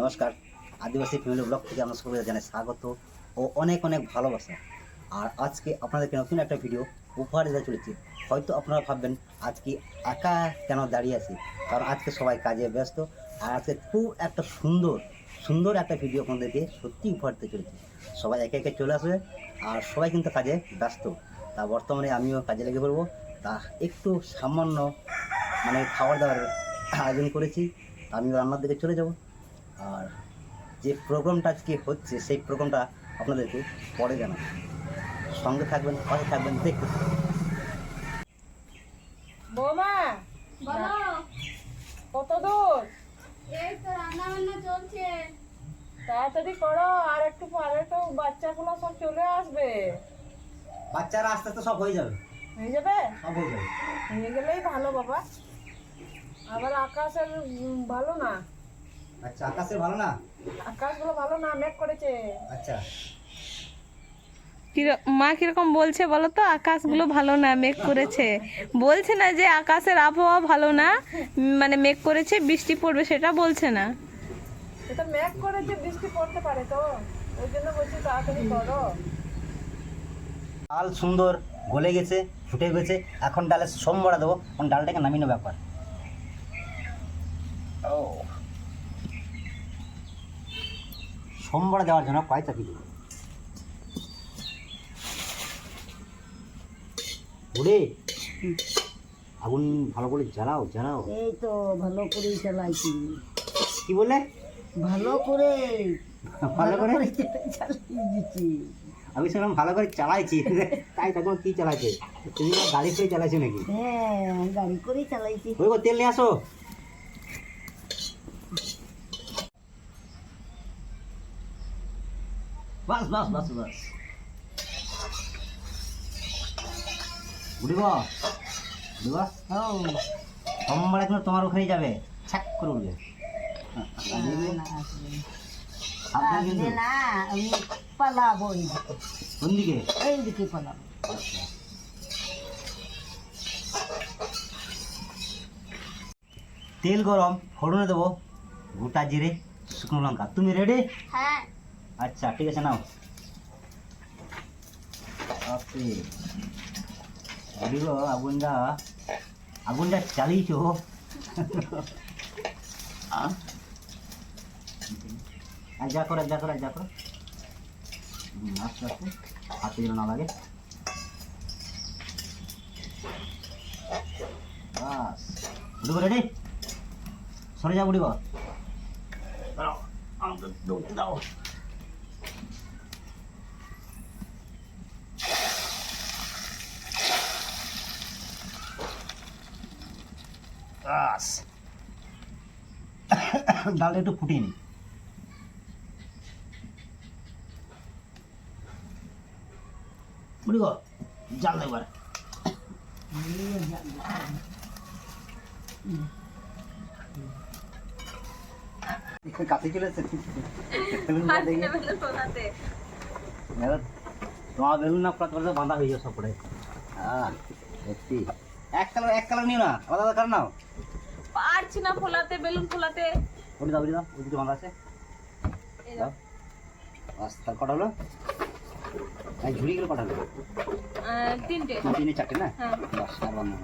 নমস্কার। আদিবাসী family blog থেকে আমরা সকলকে জানাই স্বাগত ও অনেক অনেক ভালোবাসা। আর আজকে আপনাদেরকে নতুন একটা ভিডিও উপহার দিতে চলেছি। হয়তো আপনারা ভাববেন, আজকে একা কেন দাঁড়িয়ে আছি? কারণ আজকে সবাই কাজে ব্যস্ত। আর আজকে খুব একটা সুন্দর সুন্দর একটা ভিডিও আপনাদেরকে সত্যি উপহার দিতে চলেছি। সবাই একে একে চলে আসবে। আর সবাই কিন্তু কাজে ব্যস্ত। তা বর্তমানে আমিও কাজে লেগে পড়ব। তা একটু সামান্য মানে খাবার দাবার আয়োজন করেছি। আমি রান্নার দিকে চলে যাব। আর যে প্রোগ্রামটা আজকে হচ্ছে সেই প্রোগ্রামটা আপনাদেরকে পরে জানাব। সঙ্গে থাকবেন পাশে থাকবেন দেখতে। বৌমা বলো। কত দূর? এই তো রান্না বান্না চলছে। তাড়াতাড়ি করো আর একটু পরে তো বাচ্চাগুলো সব চলে আসবে। বাচ্চারা আস্তে আস্তে সব হয়ে যাবে। হয়ে যাবে? সব হয়ে যাবে। হয়ে গেলেই ভালো বাবা। আবার আকাশের ভালো না? আচ্ছা আকাশে ভালো না? আকাশগুলো ভালো না মেঘ করেছে। আচ্ছা। মা কীরকম বলছে বলো তো? আকাশগুলো ভালো না মেঘ করেছে। বলছে না যে আকাশের আবহাওয়া ভালো না মানে মেঘ করেছে বৃষ্টি পড়বে সেটা বলছে না। এটা মেঘ করেছে বৃষ্টি পড়তে পারে তো। ওই জন্য বলছি তাড়াতাড়ি করো। ডাল সুন্দর গলে গেছে ফুটে গেছে এখন ডালে সোমবারে দেবো এখন ডালটাকে নামিয়ে নেব ব্যাপার ও সোমবারে দেওয়ার জন্য কয় চাপি দেবো বুড়ি আগুন ভালো করে জ্বালাও জ্বালাও। এই তো ভালো করেই চালাইছি কি বললে? ভালো করে ভালো করে? চালিয়ে দিচ্ছি আমি শুনলাম ভালো করে চালাইছি। তাই তখন কি চালাইছে? তুমি গাড়ি করে চালাইছো নাকি? হ্যাঁ গাড়ি করেই চালাইছি। ওই গো তেল নিয়ে আসো। বাস বাস বাস বাস। উঠিব উঠিব সোমবারে তোমার ওখানেই যাবে। ছাক করে উঠবে। পালাবো কোন দিকে? পালাবো। তেল গরম ফোড়নে দেবো। গোটা জিরে শুকনো লঙ্কা। তুমি রেডি হ্যাঁ। আচ্ছা ঠিক আছে নাও। ওকে এদিকে আগুনটা আগুনটা চালিয়েছো? আহ? আর যা করো যা করো যা করো। হুম, আস্তে আস্তে। হাতে যেন না লাগে। বাস। উঠবো রেডি? সরে যা উঠিব। দাঁড়াও আমাকে দৌড়তে দাও। বাস ডালটা একটু ফুটিয়ে নি বুড়িগো জাল দাও এবার। কাছে চলে এসেছে তোমার বেলুন না প্রাত বাঁধা হয়ে যাবে সপড়ে হ্যাঁ সত্যি। এক কালার এক কালার নিও না। আলাদা আলাদা কালার নাও। পারছি না ফোলাতে বেলুন ফোলাতে। ওটি দাও দাও ওই দুটো বাঁধা আছে। দাও বাস তার কটা হলো? এই ঝুড়ি গেলে কটা হলো? তিনটে। তিন তিনে চারটে না? হ্যাঁ। বাস আর বাঁধা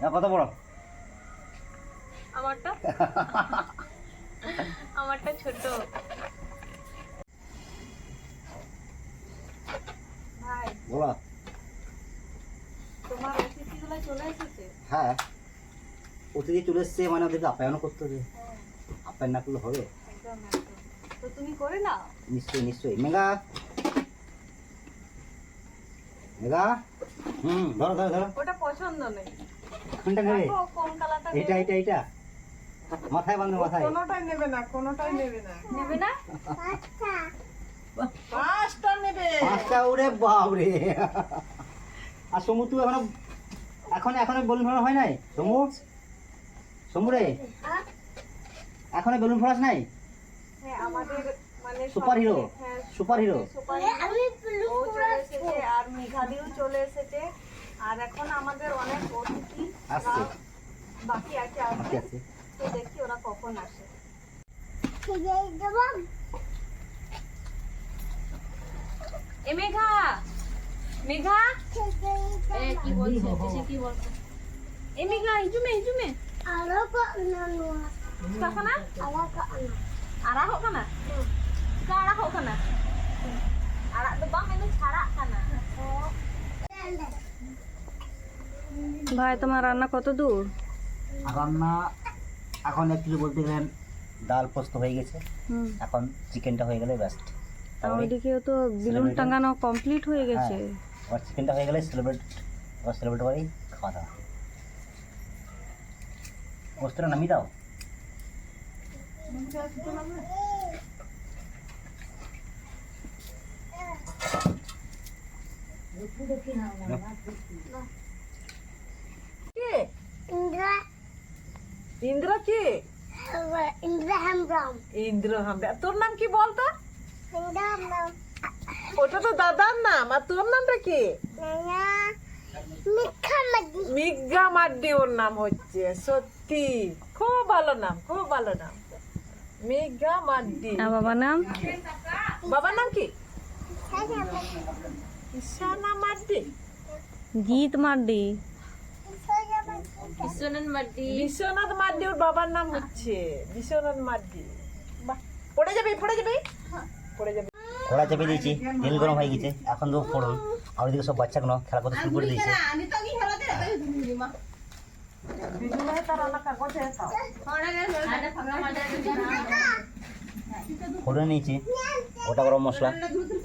না কত বড়? আমারটা? আমারটা ছোট। তোমার অতিথিগুলো চলে এসেছে? হ্যাঁ। অতিথি চলে এসছে মানে ওদেরকে আপ্যায়ন করতে হবে। আপ্যায়ন না করলে হবে? তো তুমি করে নাও। নিশ্চয়ই নিশ্চয়ই। মেঘা। মেঘা। হুম ধরো ধরো ধরো। ওটা পছন্দ নেই। কোনটা নেবে? এইটা এইটা এইটা মাথায় মাথায়। কোনোটাই নেবে না কোনোটাই নেবে না। নেবে না? পাঁচটা। নেবে পাঁচটা উড়ে বাবরে আর সমু তুই এখনও এখন এখনও বেলুন ফোড়ানো হয় নাই? সমু? সমু রে। এখনও বেলুন ফোড়াস নাই? হ্যাঁ আমাদের মানে সুপার হিরো। হ্যাঁ সুপার হিরো। চলে আর মেঘাদিও চলে এসেছে। আর এখন আমাদের অনেক অতিথি আসছে। বাকি আছে আছে। তো দেখি ওরা কখন আসে। এ মেঘা মেঘা? এ কি বলছে? সে কি বলছে? এ মেঘা কাকানা ছাড়া ভাই তোমার রান্না কত দূর? রান্না এখন একটু বলতে গেলেন ডাল পোস্ত হয়ে গেছে। এখন চিকেনটা হয়ে গেলে ব্যাস্ট আর ওইদিকেও তো বেলুন টাঙানো কমপ্লিট হয়ে গেছে। আবার চিকেনটা হয়ে গেলে সেলিব্রেট সেলিব্রেট করেই খাওয়া দাওয়া নামিয়ে দাও। কে? ইন্দ্র। কে? ইন্দ্র হামরা তোর নাম কি বলতো? ওটা তো দাদার নাম আর তোর নামটা কি? মিজ্ঞা মাড্ডি ওর নাম হচ্ছে সত্যি। খুব ভালো নাম খুব ভালো নাম। মিজ্ঞা মাড্ডি আর বাবার নাম? বাবার নাম কি? ঈশানা মাড্ডি গীত মার্ডি বিশ্বনাথ মাড্ডি ওর বাবার নাম হচ্ছে বিশ্বনাথ মাড্ডি পড়ে যাবে পড়ে যাবে? কড়া চেপে দিয়েছি তেল গরম হয়ে গেছে এখন তো ফোড়ন আর ওইদিকে সব বাচ্চাগুলো খেলা করতে শুরু করে দিয়েছে। ফোড়ন নিয়েছি গোটা গরম মশলা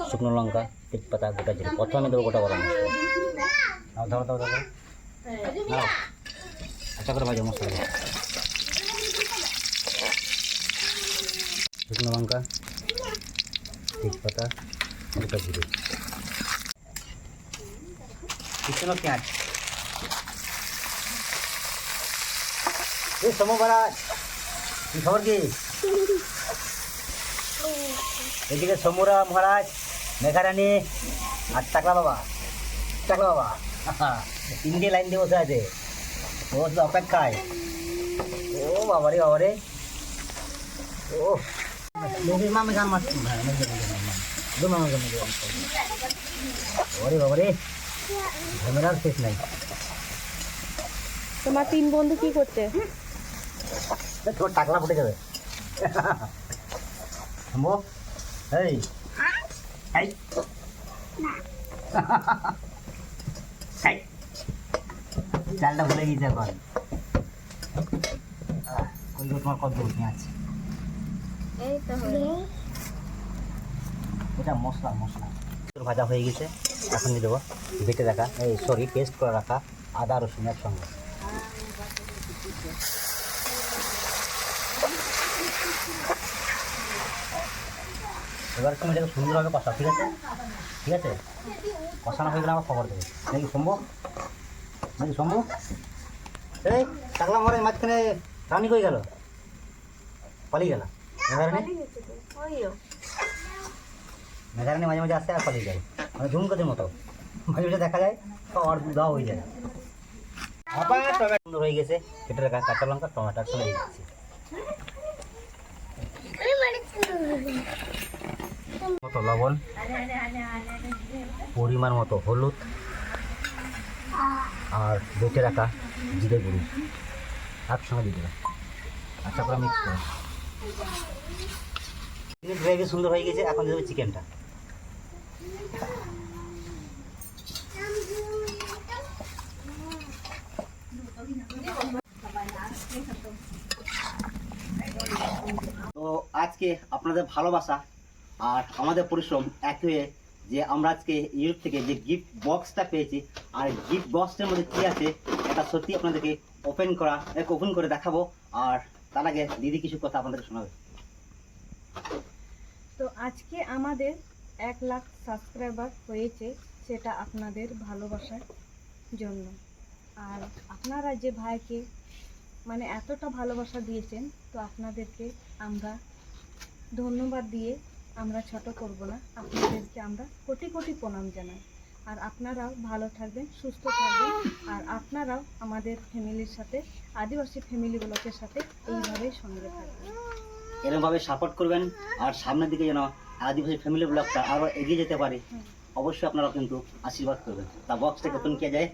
শুকনো লঙ্কা তেজপাতা গোটা জিরে। প্রথমে দেবো গোটা গরম মশলা। নাও, ধরো ধরো ধরো। আচ্ছা করে ভাজো মশলা শুকনো লঙ্কা তেজপাতা গোটা জিরে। কিছু পেঁয়াজ। এই সমু মহারাজ কি খবর কি? এদিকে সমুরা মহারাজ মেঘারানী আর টাকলা বাবা। টাকলা বাবা তিনটে লাইন দিয়ে বসে আছে। অপেক্ষায়। ও বাবারে বাবারে। ও লোকের মামে গান মারছি। বাবারে ঝামেলার শেষ নাই। তোমার তিন বন্ধু কি করছে? তোর টাকলা ফুটে যাবে। এই এই। চালটা ভুলে গিয়েছে এখন। তোমার কত পেঁয়াজ এটা মশলা মশলা। ভাজা হয়ে গেছে, এখন দিয়ে দেবো। বেটে রাখা, এই সরি পেস্ট করে রাখা আদা, রসুন একসঙ্গে। এবার তুমি এটাকে সুন্দরভাবে কষা ঠিক আছে? ঠিক আছে? কষানো হয়ে গেলে আমার খবর দেবে। নাকি সম্ভব নাকি সম্ভব এই টাকলা মরে মাঝখানে রানি কই গেল? পালিয়ে গেল। মেঘারানি মাঝে মাঝে আসে আর পালিয়ে যায়। মানে ঝুমকোদের মতো। মাঝে মাঝে দেখা যায় তো আর দাও হয়ে যায়। আবার টমেটো সুন্দর হয়ে গেছে। কেটে রাখা কাঁচা লঙ্কা টমেটোর সঙ্গে দিয়ে দিচ্ছি। মতো লবণ? পরিমাণ মতো হলুদ। আর বেটে রাখা জিরে গুঁড়ি। একসঙ্গে দিয়ে দেবে আচ্ছা করে। মিক্স গ্রেভি সুন্দর হয়ে গেছে, এখন দেবে চিকেনটা তো আজকে আপনাদের ভালোবাসা আর আমাদের পরিশ্রম এক হয়ে যে আমরা আজকে ইউটিউব থেকে যে গিফট বক্সটা পেয়েছি, আর গিফট বক্সটার মধ্যে কী আছে, এটা সত্যি আপনাদেরকে ওপেন করা ওপেন করে দেখাবো। আর তার আগে দিদি কিছু কথা আপনাদেরকে শোনাবে। তো আজকে আমাদের এক লাখ সাবস্ক্রাইবার হয়েছে সেটা আপনাদের ভালোবাসার জন্য। আর আপনারা যে ভাইকে মানে এতটা ভালোবাসা দিয়েছেন, তো আপনাদেরকে আমরা ধন্যবাদ দিয়ে আমরা ছোট করব না, আপনাদেরকে আমরা কোটি কোটি প্রণাম জানাই। আর আপনারাও ভালো থাকবেন, সুস্থ থাকবেন, আর আপনারাও আমাদের ফ্যামিলির সাথে, আদিবাসী ফ্যামিলি সাথে এইভাবেই সঙ্গে থাকবেন। এরকমভাবে সাপোর্ট করবেন আর সামনের দিকে যেন আদিবাসী ফ্যামিলি ব্লগটা আরও এগিয়ে যেতে পারে অবশ্যই আপনারা কিন্তু আশীর্বাদ করবেন। তা বক্সটা কতন কে যায়?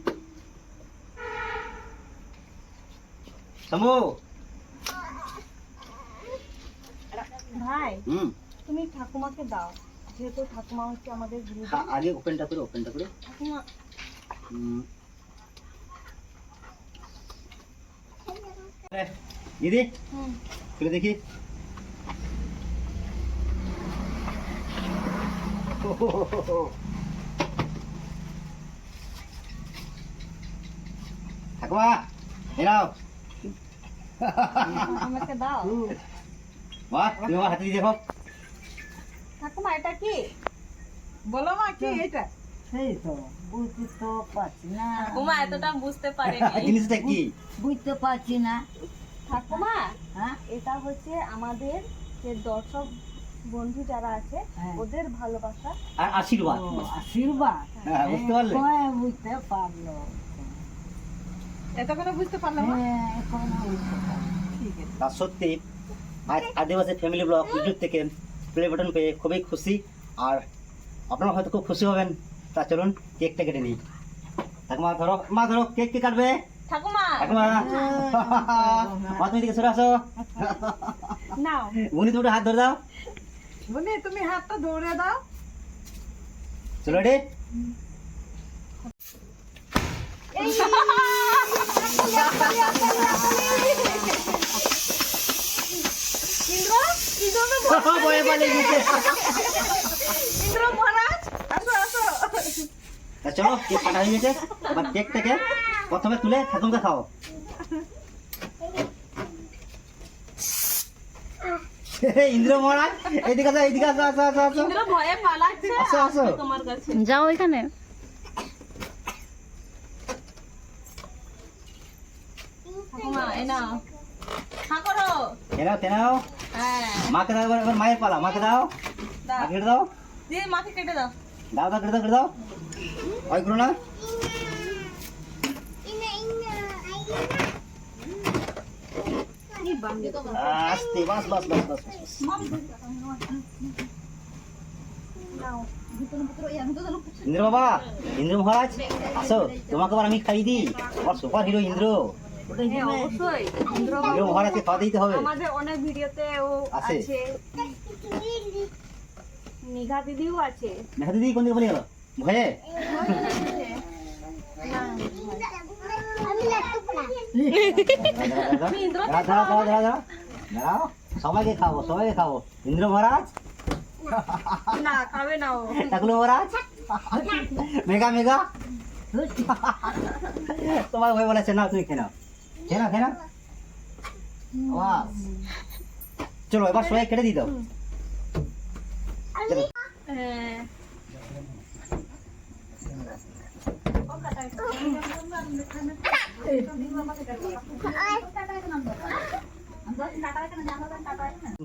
শম্ভু ভাই হুম। তুমি ঠাকুমাকে দাও যেহেতু ঠাকুমা হচ্ছে আমাদের গুরু হ্যাঁ, আগে ওপেনটা করে ওপেনটা করে। ঠাকুমা। দিদি খুলে দেখি। ঠাকুমা এরাও আমাকে দাও। মা তুমি আমার হাতে দিয়ে দেখো। ঠাকুমা এটা কি? বলো মা কি এটা? সেই তো বুঝতে তো পারছি না। ঠাকুমা এতটা বুঝতে পারে জিনিসটা কি? বুঝতে পারছি না। ঠাকুমা হ্যাঁ? এটা হচ্ছে আমাদের যে দর্শক বন্ধু যারা আছে হ্যাঁ। ওদের ভালোবাসা। আর আশীর্বাদ। আশীর্বাদ। হ্যাঁ, বুঝতে পারলে? হ্যাঁ, বুঝতে পারল। এত বুঝতে পারলাম না হ্যাঁ এখন বুঝতে পারল ঠিক আছে। সত্যি আজ আদিবাসী ফ্যামিলি ব্লগ ইউটিউব থেকে প্লে বাটন পেয়ে খুবই খুশি। আর আপনারা হয়তো খুব খুশি হবেন। তা চলুন কেকটা কেটে নিই। ঠাকুমা ধরো মা ধরো কেক কে কাটবে। ঠাকুমা! ঠাকুমা! মা তুমি দিকে সরে আসো। নাও। উনি দুটো হাত ধরে দাও। বলি তুমি হাতটা ধরে দাও। চলো রে। চলো কেক কাটা হয়ে গেছে এবার কেকটাকে প্রথমে তুলে ঠাকুমকে খাও ইন্দ্র মহারাজ এইদিকে আসো এইদিকে আসো আসো আসো আসো। ভয়ে পালাচ্ছে। আসো আসো। তোমার কাছে। যাও এখানে। ঠাকুমা এই নাও। হা করো। তেনাও তেনাও হ্যাঁ। মাকে দাও এবার এবার মায়ের পালা মাকে দাও। দাও। মাকে কেটে দাও। দিয়ে মাকে কেটে দাও। দাও দাও কেটে দাও কেটে দাও। ওই করো না। আস্তে, বাস বাস বাস বাস। ইন্দ্র বাবা, ইন্দ্র মহারাজ, আসো, তোমাকে আবার আমি খাই দিই। আমার সুপার হিরো ইন্দ্র। ইন্দ্র মহারাজকে খাওয়া দিতে হবে। আমাদের অনেক ভিডিওতে ও আছে। নিঘা দিদিও আছে দেখা দিদি কোন দিকে বলে ভয়ে? দাঁড়াও সবাইকে খাব সবাইকে খাব। ইন্দ্র মহারাজ? না খাবে না টাকলু মহারাজ? মেগা মেগা তোমার ভয় বলেছে না তুমি খেয়ে নাও। বাস। চলো এবার সবাই কেটে দিই দাও চলো। হ্যাঁ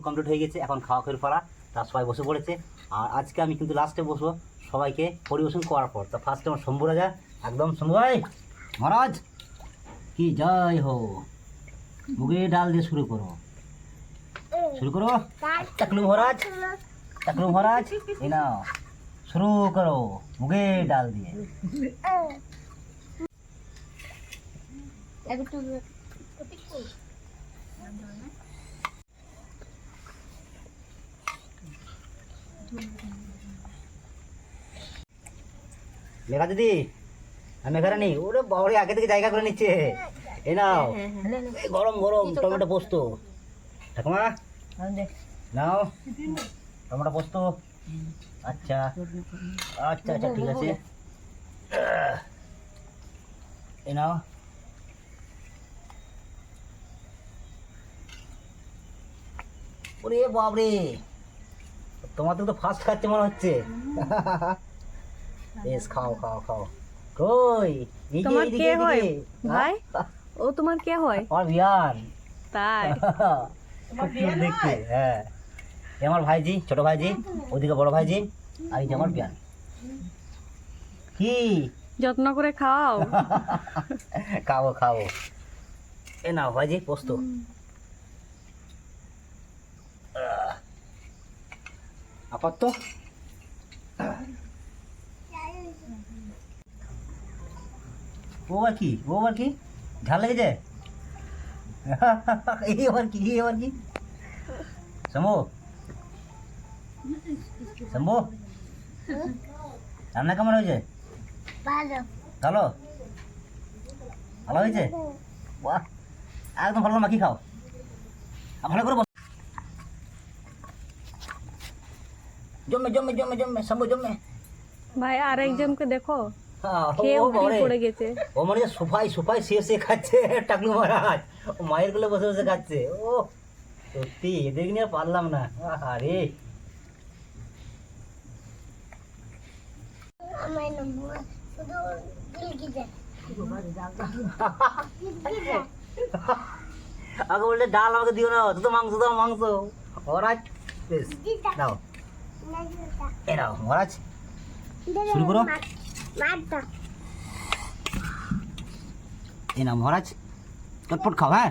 কমপ্লিট হয়ে গেছে, এখন খাওয়া খেয়ে পড়া তার সবাই বসে পড়েছে। আর আজকে আমি কিন্তু লাস্টে বসবো। সবাইকে পরিবেশন করার পর। তা ফার্স্টে আমার শম্ভু রাজা, একদম শম্ভু ভাই, মহারাজ, কি জয় হো। মুগে ডাল দিয়ে শুরু করো। শুরু করো? টাকলু মহারাজ টাকলু মহারাজ, এই নাও। শুরু করো মুগে ডাল দিয়ে। একটু লেখা দিদি আমি এখানে নেই ওরে বাবারে আগে থেকে জায়গা করে নিচ্ছে এই নাও এই গরম গরম টমেটো পোস্ত ঠাকুমা নাও টমেটো পোস্ত আচ্ছা আচ্ছা আচ্ছা ঠিক আছে এই নাও ওরে বাবরে তোমার তো ফার্স্ট খাচ্ছে মনে হচ্ছে। বেশ খাও খাও খাও। কই? তোমার কে হয়? ভাই? হ্যাঁ? ও তোমার কে হয়? আমার বিয়ান। তাই? দেখতে হ্যাঁ। আমার ভাইজি ছোট ভাইজি ওদিকে বড় ভাইজি আর এই আমার বিয়ান। কি? যত্ন করে খাও খাব খাব। এ না ভাইজি পোস্ত। আপাতত ও আবার কি ও আবার কি ঝাল লেগেছে এই আবার কি এই আবার কি শম্ভু শম্ভু রান্না কেমন হয়েছে ভালো ভালো ভালো হয়েছে বাহ একদম ভালো মাখি খাও ভালো করে জমে জমে জমে জমে শম্ভু জমে ভাই আর একজনকে দেখো। হ্যাঁ, খেয়ে ও পড়ে গেছে। ও মানে সোফায় সোফায় শুয়ে শুয়ে খাচ্ছে টাকলু মহারাজ। ও মায়ের কোলে বসে বসে খাচ্ছে। ও সত্যি এদের নিয়ে আর পারলাম না। আরে আমার নম্বর শুধু গিলকি যায় আগে বললে ডাল আমাকে দিও না শুধু মাংস দাও মাংস। মহারাজ বেশ দাও। এ নাও মহারাজ শুরু করো। এ নাও মহারাজ। চটপট খাও হ্যাঁ?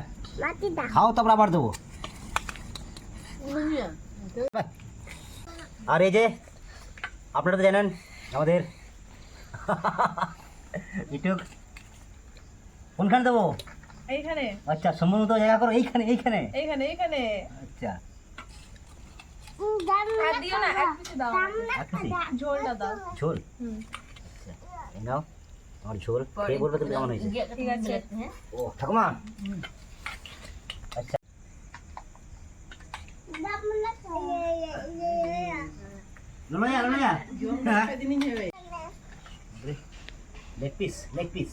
খাও তারপর আবার দেবো। আর এই যে আপনারা তো জানেন আমাদের ইটুক। কোনখানে দেবো? এইখানে। আচ্ছা সম্ভবত জায়গা করো এইখানে এইখানে। এইখানে এইখানে। আচ্ছা। আর দিও না এক পিসে দাও এক কেজি ঝোলটা দাও। ঝোল? হুম। আচ্ছা, নাও আমার ঝোল। খেয়ে বলবে তুমি কেমন হয়েছে। ঠিক আছে ও ঠাকুমা। আচ্ছা। Leg piece leg piece.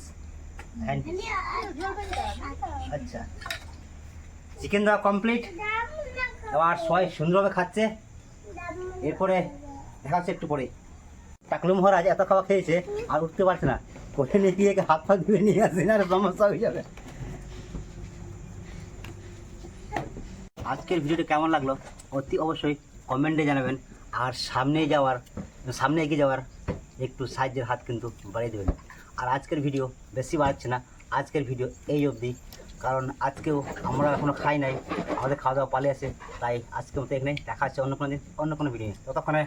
আচ্ছা। চিকেন দেওয়া কমপ্লিট আবার সবাই সুন্দরভাবে খাচ্ছে। এরপরে দেখা একটু পরে। টাকলু মহারাজ এত খাওয়া খেয়েছে, আর উঠতে পারছে না। কোথায় নিয়ে গিয়ে হাত পা ধুয়ে নিয়ে আসে না, সমস্যা হয়ে যাবে। আজকের ভিডিওটা কেমন লাগল? অতি অবশ্যই কমেন্টে জানাবেন। আর সামনে যাওয়ার, সামনে এগিয়ে যাওয়ার একটু সাহায্যের হাত কিন্তু বাড়িয়ে দেবেন। আর আজকের ভিডিও বেশি বাড়াচ্ছে না। আজকের ভিডিও এই অবধি। কারণ আজকেও আমরা এখনও খাই নাই, আমাদের খাওয়া দাওয়া পালিয়ে আছে, তাই আজকে মতো এখানে দেখা হচ্ছে অন্য কোনো দিন, অন্য কোনো ভিডিও ততক্ষণে